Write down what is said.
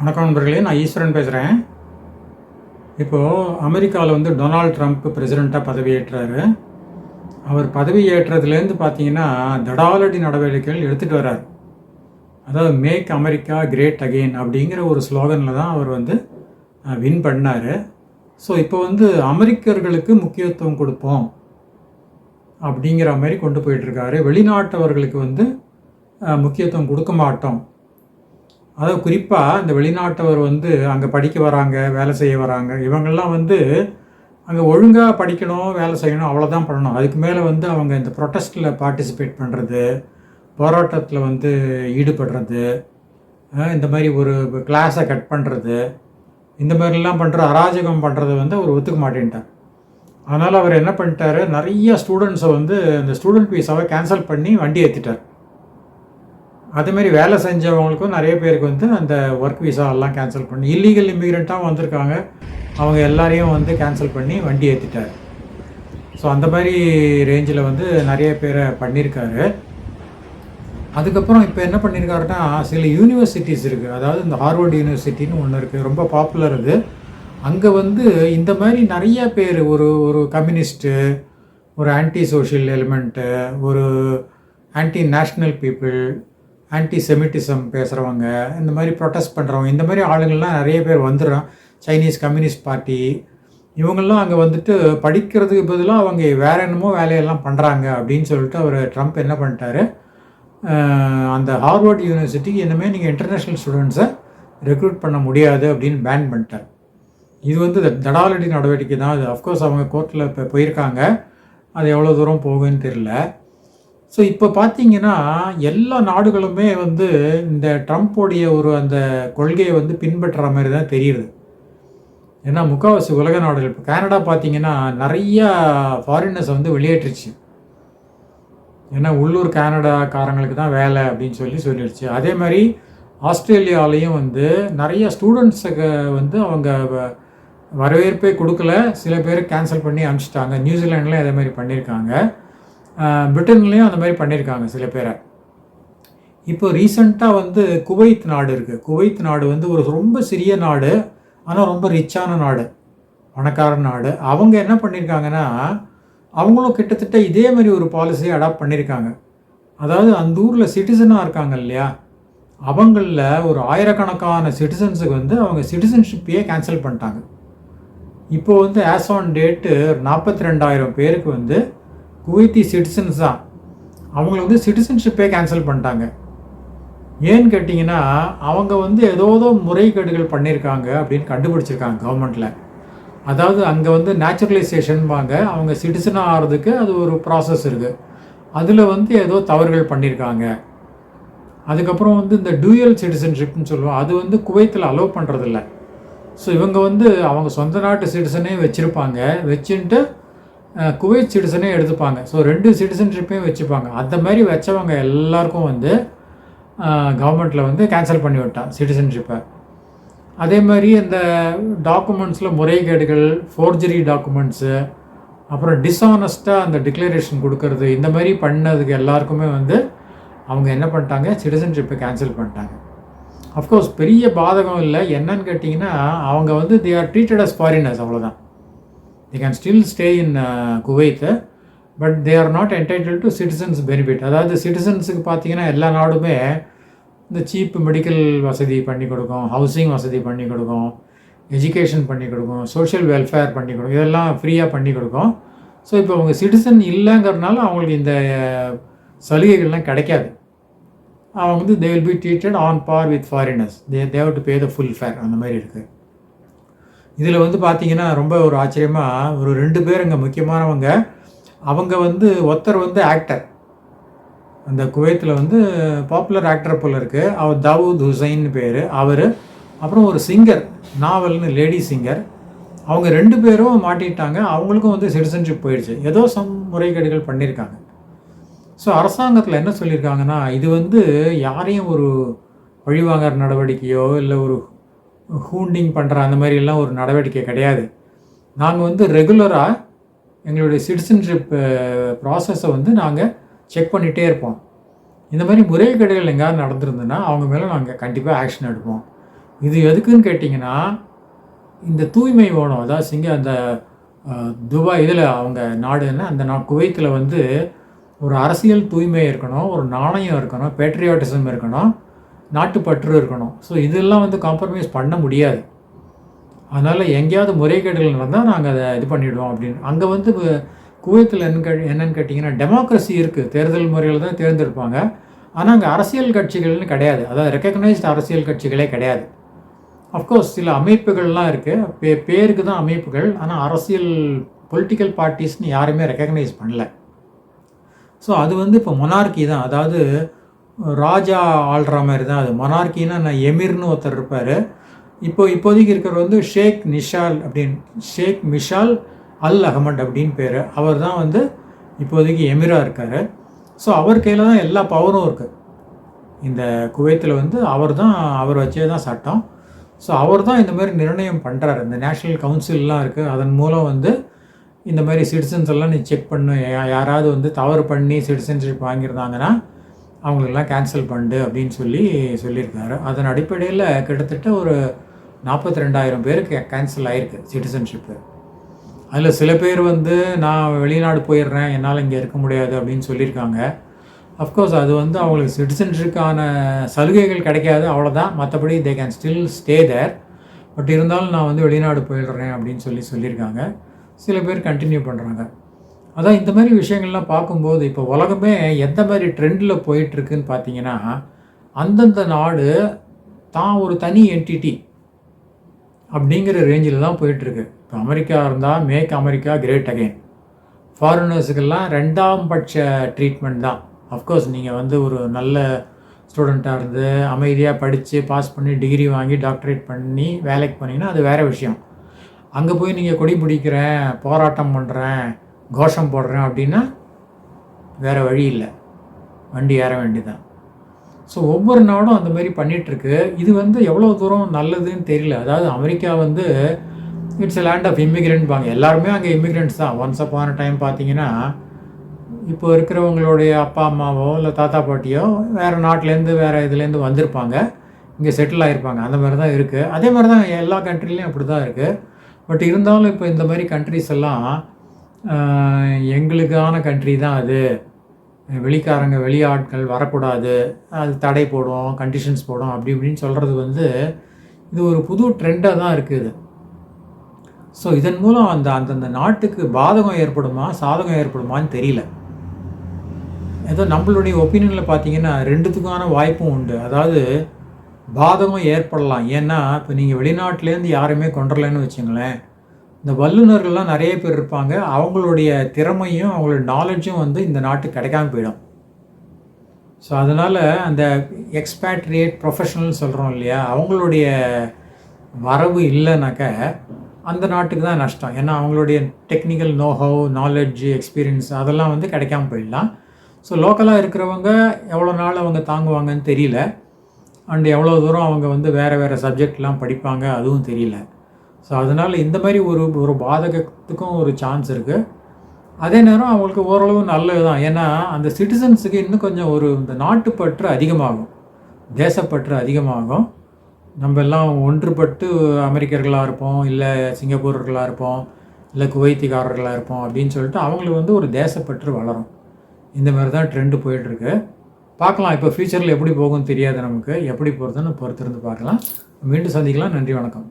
வணக்கம் நண்பர்களே நான் ஈஸ்வரன் பேசுகிறேன் இப்போது அமெரிக்காவில் வந்து டொனால்ட் ட்ரம்ப் பிரசிடெண்ட்டாக பதவியேற்றாரு. அவர் பதவியேற்றதுலேருந்து பார்த்தீங்கன்னா தடாலடி நடவடிக்கைகள் எடுத்துகிட்டு வர்றார். அதாவது மேக் அமெரிக்கா கிரேட் அகெயின் அப்படிங்கிற ஒரு ஸ்லோகனில் தான் அவர் வந்து வின் பண்ணார். ஸோ இப்போ வந்து அமெரிக்கர்களுக்கு முக்கியத்துவம் கொடுப்போம் அப்படிங்கிற மாதிரி கொண்டு போயிட்டுருக்காரு வெளிநாட்டவர்களுக்கு வந்து முக்கியத்துவம் கொடுக்க மாட்டோம். அதாவது குறிப்பாக இந்த வெளிநாட்டவர் வந்து அங்கே படிக்க வராங்க வேலை செய்ய வராங்க. இவங்கெல்லாம் வந்து அங்கே ஒழுங்காக படிக்கணும் வேலை செய்யணும் அவ்வளோதான் பண்ணணும். அதுக்கு மேலே வந்து அவங்க இந்த ப்ரொட்டஸ்ட்டில் பார்ட்டிசிபேட் பண்ணுறது போராட்டத்தில் வந்து ஈடுபடுறது இந்த மாதிரி ஒரு கிளாஸை கட் பண்ணுறது இந்த மாதிரிலாம் பண்ணுற அராஜகம் பண்ணுறத வந்து அவர் ஒத்துக்க மாட்டேன்ட்டார். அதனால் அவர் என்ன பண்ணிட்டாரு நிறைய ஸ்டூடெண்ட்ஸை வந்து இந்த ஸ்டூடெண்ட் வீசாவை கேன்சல் பண்ணி வண்டி ஏற்றிட்டார் அதேமாரி வேலை செஞ்சவங்களுக்கும் நிறைய பேருக்கு வந்து அந்த ஒர்க் விசா எல்லாம் கேன்சல் பண்ணி இல்லீகல் இமிக்ரெண்ட்டாக வந்திருக்காங்க. அவங்க எல்லாரையும் வந்து கேன்சல் பண்ணி வண்டி ஏற்றிட்டார் ஸோ அந்த மாதிரி ரேஞ்சில் வந்து நிறைய பேரை பண்ணியிருக்காரு அதுக்கப்புறம் இப்போ என்ன பண்ணியிருக்காருன்னா சில யூனிவர்சிட்டிஸ் இருக்குது அதாவது இந்த ஹார்வர்ட் யூனிவர்சிட்டின்னு ஒன்று இருக்குது ரொம்ப பாப்புலர் இது அங்கே வந்து இந்த மாதிரி நிறைய பேர் ஒரு ஒரு கம்யூனிஸ்ட்டு ஒரு ஆன்டி சோஷியல் எலிமெண்ட்டு ஒரு anti national people anti semitism பேசுகிறவங்க இந்த மாதிரி ப்ரொட்டஸ்ட் பண்ணுறவங்க இந்த மாதிரி ஆளுங்கள்லாம் நிறைய பேர் வந்துடும் சைனீஸ் கம்யூனிஸ்ட் பார்ட்டி இவங்கெல்லாம் அங்கே வந்துட்டு படிக்கிறதுக்கு பதிலாக அவங்க வேற என்னமோ வேலையெல்லாம் பண்ணுறாங்க அப்படின்னு சொல்லிட்டு அவர் ட்ரம்ப் என்ன பண்ணிட்டாரு? அந்த ஹார்வர்ட் யூனிவர்சிட்டிக்கு இனிமேல் நீங்கள் இன்டர்நேஷ்னல் ஸ்டூடெண்ட்ஸை ரெக்ரூட் பண்ண முடியாது அப்படின்னு பேன் பண்ணிட்டார். இது வந்து தடாலடி நடவடிக்கை தான். அது அஃப்கோர்ஸ் அவங்க கோர்ட்டில் இப்போ போயிருக்காங்க. அது எவ்வளோ தூரம் போகுன்னு தெரில ஸோ இப்போ பார்த்தீங்கன்னா எல்லா நாடுகளுமே வந்து இந்த ட்ரம்ப்போடைய ஒரு அந்த கொள்கையை வந்து பின்பற்றுற மாதிரி தான் தெரியுது. ஏன்னா முக்கால்வாசி உலக நாடுகள் இப்போ கனடா பார்த்தீங்கன்னா நிறையா ஃபாரினர்ஸை வந்து வெளியேற்றுச்சு. ஏன்னா உள்ளூர் கனடாக்காரங்களுக்கு தான் வேலை அப்படின்னு சொல்லி சொல்லிடுச்சு. அதே மாதிரி ஆஸ்திரேலியாலையும் வந்து நிறைய ஸ்டூடெண்ட்ஸுக்கு வந்து அவங்க வ- வரவேற்பே கொடுக்கல. சில பேர் கேன்சல் பண்ணி அனுப்பிச்சிட்டாங்க. நியூசிலாண்டில் அதே மாதிரி பண்ணியிருக்காங்க. பிரிட்டன்லேயும் அந்த மாதிரி பண்ணியிருக்காங்க சில பேரை. இப்போ ரீசண்டாக வந்து குவைத் நாடு இருக்குது குவைத் நாடு வந்து ஒரு ரொம்ப சிறிய நாடு ஆனால் ரொம்ப ரிச்சான நாடு பணக்கார நாடு. அவங்க என்ன பண்ணியிருக்காங்கன்னா அவங்களும் கிட்டத்தட்ட இதே மாதிரி ஒரு பாலிசியை அடாப்ட் பண்ணியிருக்காங்க அதாவது அந்த ஊரில் சிட்டிசனாக இருக்காங்க இல்லையா? அவங்களில் ஒரு ஆயிரக்கணக்கான சிட்டிசன்ஸுக்கு வந்து அவங்க சிட்டிசன்ஷிப்பையே கேன்சல் பண்ணிட்டாங்க. இப்போ வந்து ஆஸ் ஆன் டேட்டு நாற்பத்தி ரெண்டாயிரம் பேருக்கு வந்து குவைத்தி சிட்டிசன்ஸ் தான் அவங்கள வந்து சிட்டிசன்ஷிப்பே கேன்சல் பண்ணிட்டாங்க. ஏன்னு கேட்டிங்கன்னா அவங்க வந்து ஏதோதோ முறைகேடுகள் பண்ணியிருக்காங்க அப்படின்னு கண்டுபிடிச்சிருக்காங்க கவர்மெண்ட்டில் அதாவது அங்கே வந்து நேச்சுரலைசேஷன் வாங்க அவங்க சிட்டிசனாக ஆகிறதுக்கு அது ஒரு ப்ராசஸ் இருக்குது அதில் வந்து ஏதோ தவறுகள் பண்ணியிருக்காங்க. அதுக்கப்புறம் வந்து இந்த டூயல் சிட்டிசன்ஷிப்னு சொல்லுவோம் அது வந்து குவைத்தில் அலோவ் பண்ணுறதில்ல ஸோ இவங்க வந்து அவங்க சொந்த நாட்டு சிட்டிசனே வச்சுருப்பாங்க. வச்சுட்டு குவைத் சிட்டிசனே எடுத்துப்பாங்க. ஸோ ரெண்டு சிட்டிசன்ஷிப்பையும் வச்சுப்பாங்க. அந்த மாதிரி வச்சவங்க எல்லாருக்கும் வந்து கவர்மெண்ட்டில் வந்து கேன்சல் பண்ணி விட்டான் சிட்டிசன்ஷிப்பை அதே மாதிரி இந்த டாக்குமெண்ட்ஸில் முறைகேடுகள் ஃபோர்ஜரி டாக்குமெண்ட்ஸு அப்புறம் டிஸ்ஆனஸ்ட்டாக அந்த டிக்ளரேஷன் கொடுக்கறது இந்த மாதிரி பண்ணதுக்கு எல்லாருக்குமே வந்து அவங்க என்ன பண்ணிட்டாங்க? சிட்டிசன்ஷிப்பை கேன்சல் பண்ணிட்டாங்க. அஃப்கோர்ஸ் பெரிய பாதகம் இல்லை. என்னன்னு கேட்டிங்கன்னா அவங்க வந்து they are treated as foreigners அவ்வளோதான் they can still stay in Kuwait but they are not entitled to citizens benefit அதாவது சிட்டிசன்ஸுக்கு பார்த்தீங்கன்னா எல்லா நாடுமே இந்த சீப் மெடிக்கல் வசதி பண்ணி கொடுக்கும் ஹவுசிங் வசதி பண்ணி கொடுக்கும் எஜுகேஷன் பண்ணி கொடுக்கும் சோஷியல் வெல்ஃபேர் பண்ணி கொடுக்கும் இதெல்லாம் ஃப்ரீயாக பண்ணி கொடுக்கும். ஸோ இப்போ அவங்க சிட்டிசன் இல்லைங்கிறதுனால அவங்களுக்கு இந்த uh, சலுகைகள்லாம் கிடைக்காது. அவங்க வந்து they will be treated on par with foreigners they they've to pay the full fare அந்த மாதிரி இருக்குது இதில் வந்து பார்த்தீங்கன்னா ரொம்ப ஒரு ஆச்சரியமாக ஒரு ரெண்டு பேர் இங்கே முக்கியமானவங்க. அவங்க வந்து ஒருத்தர் வந்து ஆக்டர் அந்த குவைத்தில் வந்து பாப்புலர் ஆக்டர் போல் இருக்குது அவர் தாவூத் ஹுசைன் பேர். அவர் அப்புறம் ஒரு சிங்கர் நாவல்னு லேடி சிங்கர் அவங்க ரெண்டு பேரும் மாட்டிட்டாங்க. அவங்களுக்கும் வந்து சிட்டிசன்ஷிப் போயிடுச்சு. ஏதோ சம் முறைகேடுகள் பண்ணியிருக்காங்க ஸோ அரசாங்கத்தில் என்ன சொல்லியிருக்காங்கன்னா இது வந்து யாரையும் ஒரு வழிவாங்கற நடவடிக்கையோ இல்லை ஒரு ஹூண்டிங் பண்ணுற அந்த மாதிரிலாம் ஒரு நடவடிக்கை கிடையாது. நாங்கள் வந்து ரெகுலராக எங்களுடைய சிட்டிசன்ஷிப் ப்ராசஸை வந்து நாங்கள் செக் பண்ணிகிட்டே இருப்போம். இந்த மாதிரி முறைகேடுகள் எங்கேயாவது நடந்திருந்ததுன்னா அவங்க மேலே நாங்கள் கண்டிப்பாக ஆக்ஷன் எடுப்போம். இது எதுக்குன்னு கேட்டிங்கன்னா இந்த தூய்மை வேணும் அதாவது சிங்க அந்த துபாய் இதில் அவங்க நாடுன்னா அந்த நா குவைத்தில் வந்து ஒரு அரசியல் தூய்மை இருக்கணும் ஒரு நாணயம் இருக்கணும் பேட்ரியாட்டிசம் இருக்கணும். நாட்டுப்பற்று இருக்கணும். ஸோ இதெல்லாம் வந்து காம்ப்ரமைஸ் பண்ண முடியாது. அதனால் எங்கேயாவது முறைகேடுகள் நடந்தால் நாங்கள் அதை இது பண்ணிவிடுவோம் அப்படின்னு. அங்கே வந்து குவைத்தில் என்ன என்னன்னு கேட்டிங்கன்னா டெமோக்ரஸி இருக்குது தேர்தல் முறையில் தான் தேர்ந்தெடுப்பாங்க. ஆனால் அங்கே அரசியல் கட்சிகள்னு கிடையாது. அதாவது ரெக்கக்னைஸ்ட் அரசியல் கட்சிகளே கிடையாது. அஃப்கோர்ஸ் சில அமைப்புகள்லாம் இருக்குது பே பேருக்கு தான் அமைப்புகள். ஆனால் அரசியல் பொலிட்டிக்கல் பார்ட்டிஸ்னு யாருமே ரெக்கக்னைஸ் பண்ணல. ஸோ அது வந்து இப்போ மொனார்கி தான். அதாவது ராஜா ஆள்ற மாதிரி தான் அது. மொனார்கின்னா நான் எமிர்னு ஒருத்தர் இருப்பார். இப்போ இப்போதைக்கு இருக்கிறவர் வந்து ஷேக் நிஷால் அப்படின்னு ஷேக் மிஷால் அல் அகமட் அப்படின்னு பேர். அவர் தான் வந்து இப்போதைக்கு எமிராக இருக்கார். ஸோ அவர் கையில் தான் எல்லா பவரும் இருக்குது இந்த குவைத்தில் வந்து அவர் தான் அவர் வச்சே தான் சட்டம். ஸோ அவர் தான் இந்த மாதிரி நிர்ணயம் பண்ணுறாரு இந்த நேஷ்னல் கவுன்சில்லாம் இருக்குது அதன் மூலம் வந்து இந்த மாதிரி சிட்டிசன்ஸ் எல்லாம் நீ செக் பண்ணு. யா- யாராவது வந்து தவறு பண்ணி சிட்டிசன்ஷிப் வாங்கியிருந்தாங்கன்னா அவங்களெல்லாம் கேன்சல் பண்ணு அப்படின்னு சொல்லி சொல்லியிருக்காரு. அதன் அடிப்படையில் கிட்டத்தட்ட ஒரு நாற்பத்தி ரெண்டாயிரம் பேருக்கு கேன்சல் ஆகிருக்கு சிட்டிசன்ஷிப்பு அதில் சில பேர் வந்து நான் வெளிநாடு போயிடுறேன் என்னால் இங்கே இருக்க முடியாது அப்படின்னு சொல்லியிருக்காங்க. அஃப்கோர்ஸ் அது வந்து அவங்களுக்கு சிட்டிசன்ஷிப்கான சலுகைகள் கிடைக்காது அவ்வளோதான் மற்றபடி they can still stay there but இருந்தாலும் நான் வந்து வெளிநாடு போயிடுறேன் அப்படின்னு சொல்லி சொல்லியிருக்காங்க. சில பேர் கண்டினியூ பண்ணுறாங்க அதான் இந்த மாதிரி விஷயங்கள்லாம் பார்க்கும்போது இப்போ உலகமே எந்த மாதிரி ட்ரெண்டில் போயிட்டுருக்குன்னு பார்த்தீங்கன்னா அந்தந்த நாடு தான் ஒரு தனி என்டிட்டி அப்படிங்கிற ரேஞ்சில் தான் போயிட்டுருக்கு. இப்போ அமெரிக்கா இருந்தால் மேக் அமெரிக்கா கிரேட் அகெயின் ஃபாரினர்ஸுக்கெல்லாம் ரெண்டாம் பட்ச ட்ரீட்மெண்ட் தான். அஃப்கோர்ஸ் நீங்கள் வந்து ஒரு நல்ல ஸ்டூடெண்ட்டாக இருந்து அமைதியாக படித்து பாஸ் பண்ணி டிகிரி வாங்கி டாக்டரேட் பண்ணி வேலைக்கு போனீங்கன்னா அது வேறு விஷயம். அங்கே போய் நீங்கள் கொடி பிடிக்கிறேன் போராட்டம் பண்ணுறேன் கோஷம் போடுறேன் அப்படின்னா வேறு வழி இல்லை. வண்டி ஏற வேண்டிதான். ஸோ ஒவ்வொரு நாடும் அந்த மாதிரி பண்ணிகிட்ருக்கு இது வந்து எவ்வளோ தூரம் நல்லதுன்னு தெரியல. அதாவது அமெரிக்கா வந்து இட்ஸ் லேண்ட் ஆஃப் இமிக்ரெண்ட் பாங்க. எல்லாருமே அங்கே இமிக்ரெண்ட்ஸ் தான். ஒன்ஸ் அப்பான டைம் பார்த்தீங்கன்னா இப்போ இருக்கிறவங்களுடைய அப்பா அம்மாவோ இல்லை தாத்தா பாட்டியோ வேறு நாட்டிலேருந்து வேறு இதுலேருந்து வந்திருப்பாங்க. இங்கே செட்டில் ஆகிருப்பாங்க அந்த மாதிரி தான் இருக்குது அதே மாதிரி தான் எல்லா கண்ட்ரிலையும் அப்படி தான் இருக்குது பட் இருந்தாலும் இப்போ இந்த மாதிரி கண்ட்ரிஸ் எல்லாம் எங்களுக்கான கண்ட்ரி தான் அது. வெளிக்காரங்க வெளியாட்கள் வரக்கூடாது. அது தடை போடும் கண்டிஷன்ஸ் போடும் அப்படி இப்படின்னு சொல்கிறது வந்து இது ஒரு புது ட்ரெண்டாக தான் இருக்குது ஸோ இதன் மூலம் அந்த அந்தந்த நாட்டுக்கு பாதகம் ஏற்படுமா சாதகம் ஏற்படுமான்னு தெரியல. ஏதோ நம்மளுடைய ஒப்பீனியனில் பார்த்தீங்கன்னா ரெண்டுத்துக்கான வாய்ப்பும் உண்டு. அதாவது பாதகம் ஏற்படலாம். ஏன்னா இப்போ நீங்கள் வெளிநாட்டிலேருந்து யாருமே கொண்டுடலன்னு வச்சுங்களேன். இந்த வல்லுநர்கள்லாம் நிறைய பேர் இருப்பாங்க. அவங்களுடைய திறமையும் அவங்களோட நாலேஜும் வந்து இந்த நாட்டுக்கு கிடைக்காம போயிடும். ஸோ அதனால் அந்த எக்ஸ்பேட்ரியேட் ப்ரொஃபஷனல் சொல்கிறோம் இல்லையா அவங்களுடைய வரவு இல்லைனாக்க அந்த நாட்டுக்கு தான் நஷ்டம். ஏன்னா அவங்களுடைய டெக்னிக்கல் நோஹவ் நாலெட்ஜ் எக்ஸ்பீரியன்ஸ் அதெல்லாம் வந்து கிடைக்காம போயிடலாம். ஸோ லோக்கலாக இருக்கிறவங்க எவ்வளோ நாள் அவங்க தாங்குவாங்கன்னு தெரியல. அண்ட் எவ்வளோ தூரம் அவங்க வந்து வேறு வேறு சப்ஜெக்ட்லாம் படிப்பாங்க அதுவும் தெரியல. ஸோ அதனால் இந்த மாதிரி ஒரு ஒரு பாதகத்துக்கும் ஒரு சான்ஸ் இருக்குது அதே நேரம் அவங்களுக்கு ஓரளவு நல்லது தான் ஏன்னா அந்த சிட்டிசன்ஸுக்கு இன்னும் கொஞ்சம் ஒரு இந்த நாட்டுப்பற்று அதிகமாகும். தேசப்பற்று அதிகமாகும். நம்ம எல்லாம் ஒன்றுபட்டு அமெரிக்கர்களாக இருப்போம் இல்லை சிங்கப்பூரர்களாக இருப்போம் இல்லை குவைத்திக்காரர்களாக இருப்போம் அப்படின்னு சொல்லிட்டு அவங்களுக்கு வந்து ஒரு தேசப்பற்று வளரும். இந்த மாதிரி தான் ட்ரெண்டு போயிட்டுருக்கு. பார்க்கலாம் இப்போ ஃப்யூச்சரில் எப்படி போகும்னு தெரியாது நமக்கு. எப்படி போகிறதுன்னு பொறுத்திருந்து பார்க்கலாம். மீண்டும் சந்திக்கலாம். நன்றி வணக்கம்.